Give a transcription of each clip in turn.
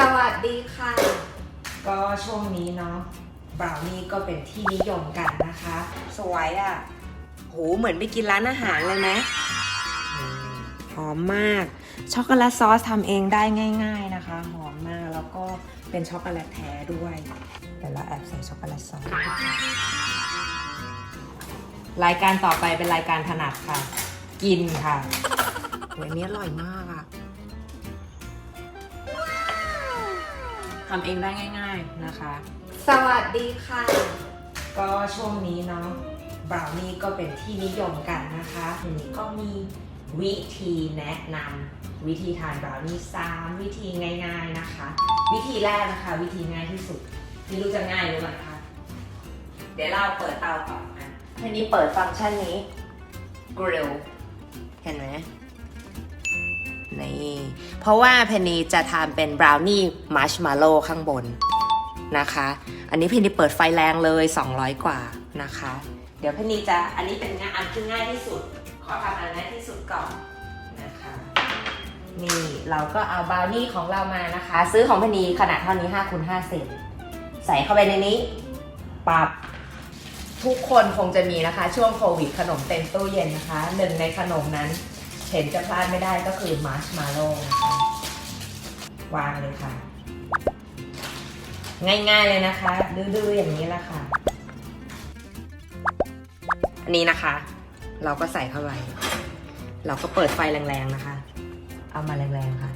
สวัสดีค่ะ ก็ช่วงนี้เนาะบราวนี่ก็เป็นที่นิยมกันนะคะ สวยอะ่ะโหเหมือนไปกินร้านอาหารเลยนะอืมหอมมาก ช็อกโกแลตซอสทำเองได้ง่าย ๆนะคะ หอมมากแล้วก็เป็นช็อกโกแลตแท้ด้วยเดี๋ยวเราแอบใส่ช็อกโกแลตซอสรายการต่อไปเป็นรายการถนัดค่ะ กินค่ะโหอันนี้อร่อยมากอะำเองได้ง่ายๆนะคะ สวัสดีค่ะ ก็ช่วงนี้เนาะบราวนี่ก็เป็นที่นิยมกันนะคะทีนี้ก็มีวิธีแนะนำวิธีทานบราวนี่สามวิธีง่ายๆนะคะ วิธีแรกนะคะ วิธีง่ายที่สุดไม่รู้จะง่ายหรือเปล่าคะเดี๋ยวเราเปิดเตาก่อนนะทีนี้เปิดฟังก์ชันนี้ grill เห็นไหม นี่เพราะว่าเพนนีจะทำเป็นบราวนี่มัชมาโล่ข้างบนนะคะ อันนี้เพนนีเปิดไฟแรงเลย 200 กว่านะคะ เดี๋ยวเพนนีจะอันนี้เป็นงานอันที่ง่ายที่สุด ขอทำอันง่ายที่สุดก่อนนะคะนี่เราก็เอาบราวนี่ของเรามานะคะ ซื้อของเพนนีขนาดเท่านี้5คูณ5เซนใส่เข้าไปในนี้ปับทุกคนคงจะมีนะคะ ช่วงโควิดขนมเต็มตู้เย็นนะคะหนึ่งในขนมนั้น เห็นจะพลาดไม่ได้ก็คือมาร์ชมาโล่นะคะวางเลยค่ะ ง่ายๆเลยนะคะดื้อๆอย่างนี้แหละค่ะ อันนี้นะคะ เราก็ใส่เข้าไปเราก็เปิดไฟแรงๆนะคะ เอามาแรงๆค่ะ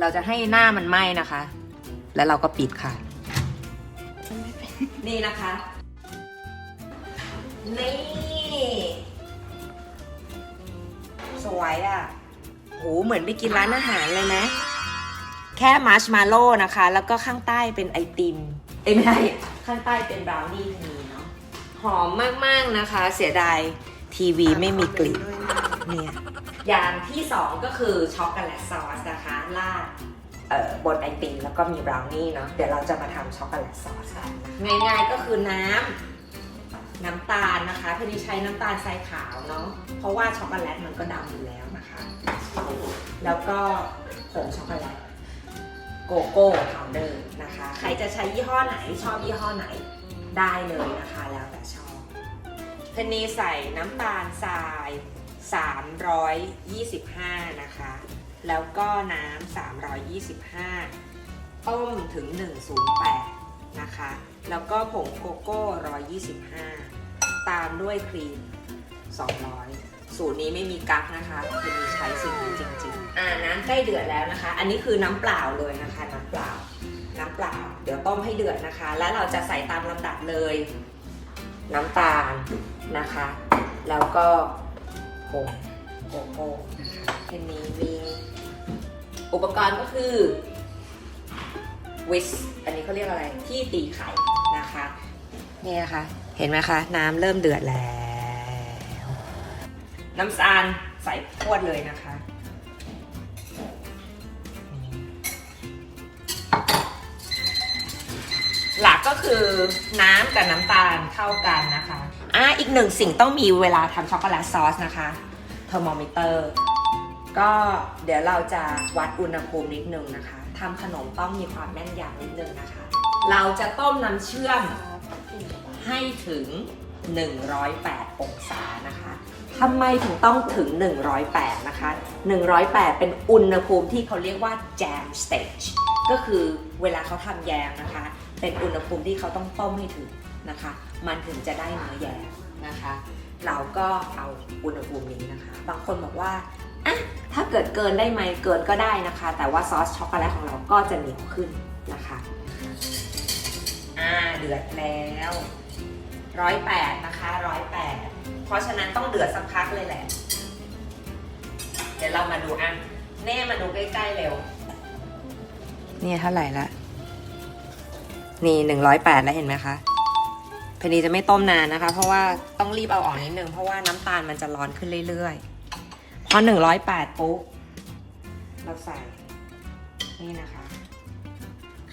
เราจะให้หน้ามันไหม้นะคะ แล้วเราก็ปิดค่ะ นี่นะคะ นี่ สวยอะ่ะโหเหมือนไปกินร้านอาหารเลยนะ แค่มาร์ชมาโล่นะคะ แล้วก็ข้างใต้เป็นไอติม เอ้ยไม่ใช่ข้างใต้เป็นบราวนี่ทีเนาะหอมมากๆนะคะ เสียดายทีวีไม่มีกลิ่นเนี่ยอย่างที่สองก็คือช็อกโกแลตซอสนะคะราดเอ่อบนไอติมแล้วก็มีบราวนี่เนาะเดี๋ยวเราจะมาทำช็อกโกแลตซอสกันง่ายๆก็คือน้ำ น้ำตาลนะคะพอดีใช้น้ำตาลทรายขาวเนาะเพราะว่าช็อกโกแลตมันก็ดำอยู่แล้วนะคะ แล้วก็ผงช็อกโกแลตโกโก้พาวเดอร์นะคะ ใครจะใช้ยี่ห้อไหนชอบยี่ห้อไหนได้เลยนะคะ แล้วแต่ชอบเพนนีใส่น้ำตาลทราย 325 นะคะ แล้วก็น้ำ325 ต้มถึง 108 นะคะ แล้วก็ผงโกโก้ 125 ตามด้วยครีม 200 สูตรนี้ไม่มีกั๊กนะคะคือมีใช้สิ่งนี้จริงๆ อ่าน้ำใกล้เดือดแล้วนะคะ อันนี้คือน้ำเปล่าเลยนะคะ น้ำเปล่า น้ำเปล่า เดี๋ยวต้มให้เดือดนะคะ แล้วเราจะใส่ตามลำดับเลย น้ำตาลนะคะ แล้วก็ผงโกโก้ทีนี้มีอุปกรณ์ก็คือวิส อันนี้เขาเรียกอะไร ที่ตีไข่ นี่นะคะ เห็นไหมคะ น้ำเริ่มเดือดแล้ว น้ำตาลใส่พวดเลยนะคะหลักก็คือน้ำกับน้ำตาลเข้ากันนะคะอะอีกหนึ่งสิ่งต้องมีเวลาทำช็อกโกแลตซอสนะคะเทอร์โมมิเตอร์ ก็เดี๋ยวเราจะวัดอุณหภูมินิดนึงนะคะทำขนมต้องมีความแม่นยำนิดนึงนะคะ เราจะต้มน้ำเชื่อม ให้ถึง 108 องศานะคะทำไมถึงต้องถึง 108 นะคะ 108 เป็นอุณหภูมิที่เขาเรียกว่า jam stage ก็คือเวลาเขาทำแยมนะคะ เป็นอุณหภูมิที่เขาต้องต้มให้ถึงนะคะ มันถึงจะได้เนื้อแยมนะคะ เราก็เอาอุณหภูมินี้นะคะ บางคนบอกว่าอะถ้าเกิดเกินได้ไหมเกินก็ได้นะคะ แต่ว่าซอสช็อกโกแลตของเราก็จะเหนียวขึ้นนะคะ อ่าเดือดแล้ว ร้อยแปดนะคะร้อยแปดเพราะฉะนั้นต้องเดือดสักพักเลยแหละ เดี๋ยวเรามาดูอะแน่มาดูใกล้ๆเร็ว นี่เท่าไหร่ละ นี่หนึ่งร้อยแปดแล้วเห็นไหมคะเพนนีจะไม่ต้มนานนะคะ เพราะว่าต้องรีบเอาออกนิดนึง เพราะว่าน้ำตาลมันจะร้อนขึ้นเรื่อยๆ พอหนึ่งร้อยแปดปุ๊บเราใส่นี่นะคะ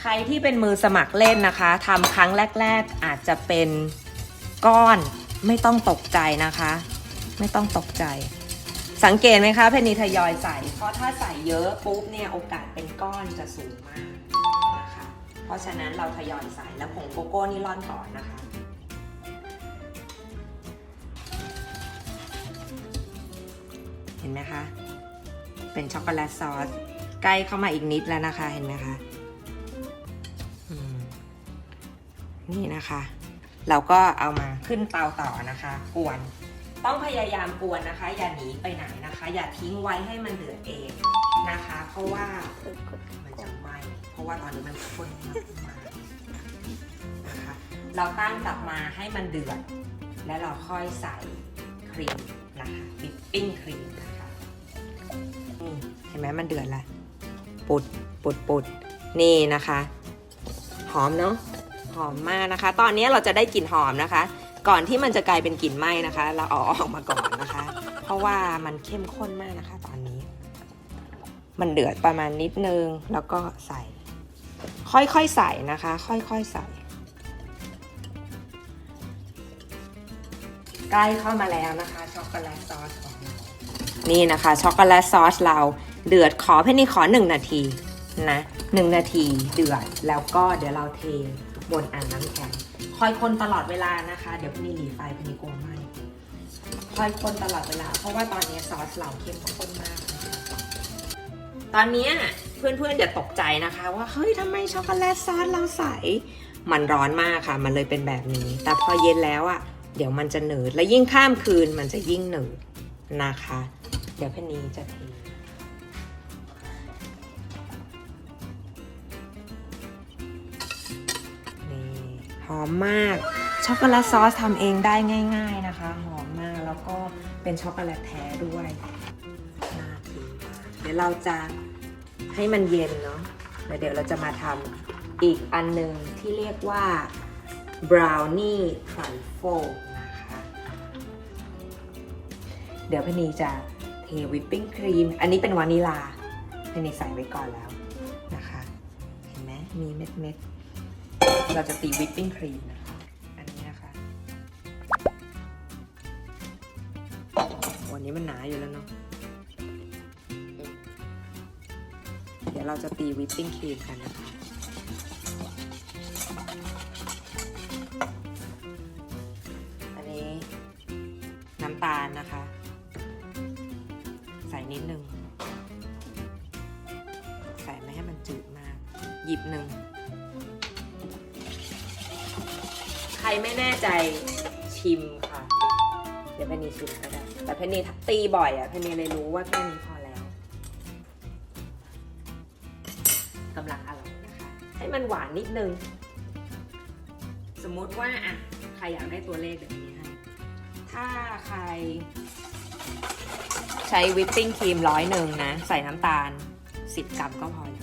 ใครที่เป็นมือสมัครเล่นนะคะทำครั้งแรก ๆ อาจจะเป็น ก้อนไม่ต้องตกใจนะคะ ไม่ต้องตกใจ สังเกตไหมคะเพนนีทยอยใส่ เพราะถ้าใส่เยอะปุ๊บเนี่ยโอกาสเป็นก้อนจะสูงมากเพราะฉะนั้นเราทยอยใส่แล้วผงโกโก้นี่ร่อนก่อนนะคะเห็นไหมคะ เป็นช็อกโกแลตซอส ใกล้เข้ามาอีกนิดแล้วนะคะ เห็นไหมคะ นี่นะคะ เราก็เอามาขึ้นเตาต่อนะคะ กวน ต้องพยายามกวนนะคะ อย่าหนีไปไหนนะคะ อย่าทิ้งไว้ให้มันเดือดเองนะคะ เพราะว่ามันจะไหม้เพราะว่าตอนนี้มันข้นมากนะคะ เราตั้งกลับมาให้มันเดือด แล้วเราค่อยใส่ครีมนะคะวิปปิ้งครีมนะคะเห็นไหมมันเดือดล้วปุดปุดปุดนี่นะคะ หอมเนาะ หอมมากนะคะ ตอนนี้เราจะได้กลิ่นหอมนะคะ ก่อนที่มันจะกลายเป็นกลิ่นไหม้นะคะ เราเอาออกมาก่อนนะคะ เพราะว่ามันเข้มข้นมากนะคะ ตอนนี้ มันเดือดประมาณนิดนึงแล้วก็ใส่ ค่อยๆใส่นะคะ ค่อยๆใส่ ใกล้เข้ามาแล้วนะคะช็อกโกแลตซอสของเรานี่นะคะช็อกโกแลตซอสเราเดือดขอเพนนี่ขอหนึ่งนาทีนะ หนึ่งนาทีเดือด แล้วก็เดี๋ยวเราเทบนอ่างน้ำแข็ง คอยคนตลอดเวลานะคะ เดี๋ยวเพนนี่หลีไฟเพนนี่กลัวไหมคอยคนตลอดเวลา เพราะว่าตอนนี้ซอสเราเข้มข้นมากตอนนี้เพื่อนๆอย่าตกใจนะคะ ว่าเฮ้ยทำไมช็อกโกแลตซอสเราใส มันร้อนมากค่ะ มันเลยเป็นแบบนี้ แต่พอเย็นแล้วอะ่ะเดี๋ยวมันจะหนืดและยิ่งข้ามคืนมันจะยิ่งหนืดนะคะ เดี๋ยวเพนนีจะเท อมมาก ช็อกโกแลตซอสทำเองได้ง่าย ๆนะคะ หอมมากแล้วก็เป็นช็อกโกแลตแท้ด้วยน่ากินมากเดี๋ยวเราจะให้มันเย็นเนาะแล้วเดี๋ยวเราจะมาทำอีกอันหนึ่งที่เรียกว่าบราวนี่ทริฟเฟิลนะคะเดี๋ยวพนีจะเทวิปปิ้งครีม อันนี้เป็นวานิลาพนีใส่ไว้ก่อนแล้วนะคะ เห็นไหมมีเม็ดเม็ด เราจะตีวิปปิ้งครีมนะคะ อันนี้นะคะ วันนี้มันหนาอยู่แล้วเนาะ เดี๋ยวเราจะตีวิปปิ้งครีมกันนะคะอันนี้น้ำตาลนะคะ ใส่นิดนึง ใส่ไม่ให้มันจืดมาก หยิบหนึ่ง ครไม่แน่ใจชิมค่ะ เดี๋ยวเพนนีชิมก็ได้แต่เพนนีตีบ่อยอะเพนนีเลยรู้ว่าแค่นี้พอแล้วกำลังอร่อยนะคะให้มันหวานนิดนึง สมมติว่าอะใครอยากได้ตัวเลขแบบนี้ให้ถ้าใคร ใช้วิปปิ้งครีมร้อยหนึ่งนะ ใส่น้ำตาล 10 กรัมก็พอแล้ว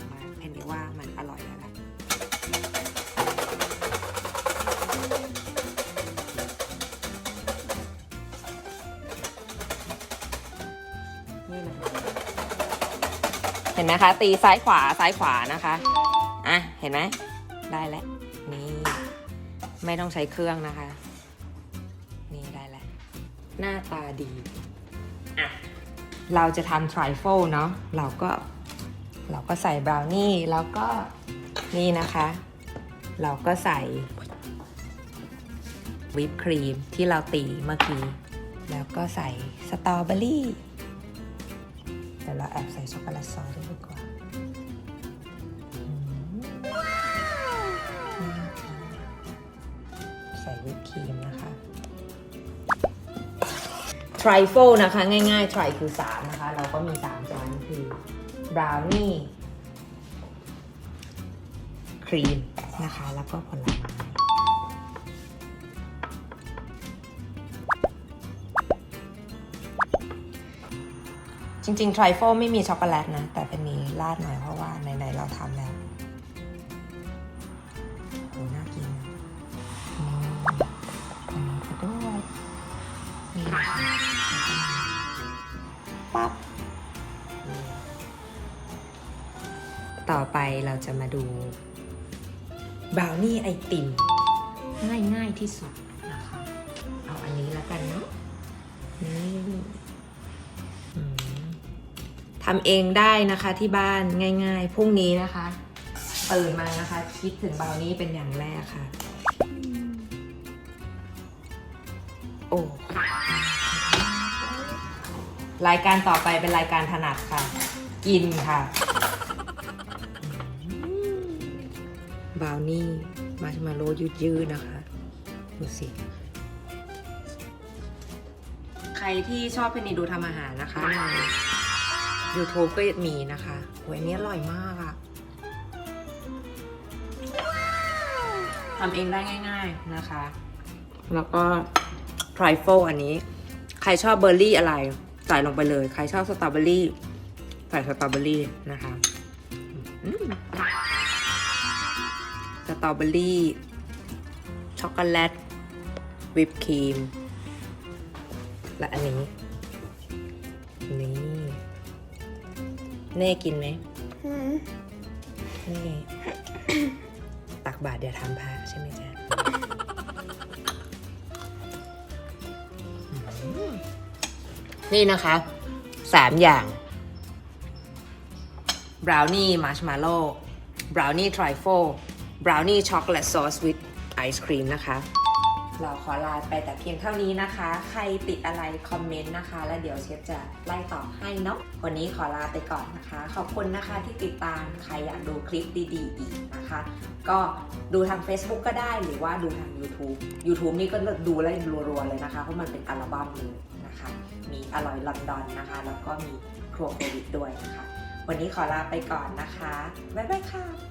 ห็นไหมคะ ตีซ้ายขวาซ้ายขวานะคะ อะ เห็นไหม ได้แล้ว นี่ ไม่ต้องใช้เครื่องนะคะ นี่ได้แล้ว หน้าตาดี อะ เราจะทำทริฟเฟิลเนาะ เราก็ เราก็ใส่บราวนี่ แล้วก็ นี่นะคะ เราก็ใส่วิปครีมที่เราตีเมื่อกี้ แล้วก็ใส่สตรอเบอรี่เดี๋ยวเราแอบใส่ช็อกโกแลตซอสด้วย ทริฟ l นะคะ ง่ายๆทริคือ 3 นะคะ เราก็มี 3จานคือบราวนี่ครีมนะคะ แล้วก็ผลไม้จริงๆ ทริฟ l ไม่มีช็อกโกแลตนะ แต่เป็นมีราดหน่อยเพราะว่าไหนๆเราทำแล้ว ต่อไปเราจะมาดูบราวนี่ไอติม ง่ายๆที่สุดนะคะ เอาอันนี้แล้วกันเนาะนี่ทำเองได้นะคะที่บ้านง่ายๆพรุ่งนี้นะคะตื่นมานะคะ คิดถึงบราวนี่เป็นอย่างแรกค่ะ โอ้รายการต่อไปเป็นรายการถนัดค่ะ กินค่ะ บราวนี่มาชมาโลยืดๆนะคะ ดูสิ ใครที่ชอบเพนนีดูทำอาหารนะคะใน YouTube ก็มีนะคะโอ้ยอันนี้อร่อยมากอะทำเองได้ง่าย ๆนะคะ แล้วก็ทริฟเฟิลอันนี้ ใครชอบเบอร์รี่อะไร ใส่ลงไปเลย ใครชอบสตรอเบอรี่ ใส่สตรอเบอรี่นะคะ อืม ตรอเบอรี่ ช็อกโกแลต วิปครีม และอันนี้ นี่เน่กินไหมอืมนี่ ตักบาทเดี๋ยวทำพระใช่ไหมจ๊ะอืมนี่นะคะสามอย่างบราวนี่มาร์ชมาร์โล่บราวนี่ทริฟเฟิล บราวนี่ช็อกโกแลตซอสวิดไอศครีมนะคะ เราขอลาไปแต่เพียงเท่านี้นะคะ ใครติดอะไรคอมเมนต์นะคะ แล้วเดี๋ยวเชฟจะไล่ตอบให้เนาะวันนี้ขอลาไปก่อนนะคะ ขอบคุณนะคะที่ติดตามใครอยากดูคลิปดีๆอีกนะคะ ก็ดูทาง Facebook ก็ได้หรือว่าดูทาง YouTube YouTube นี่ก็ดูแล้วรัวๆเลยนะคะ เพราะมันเป็นอัลบั้มเลยนะคะ มีอร่อยลอนดอนนะคะ แล้วก็มีครัวโควิดด้วยนะคะ วันนี้ขอลาไปก่อนนะคะ บ๊ายบายค่ะ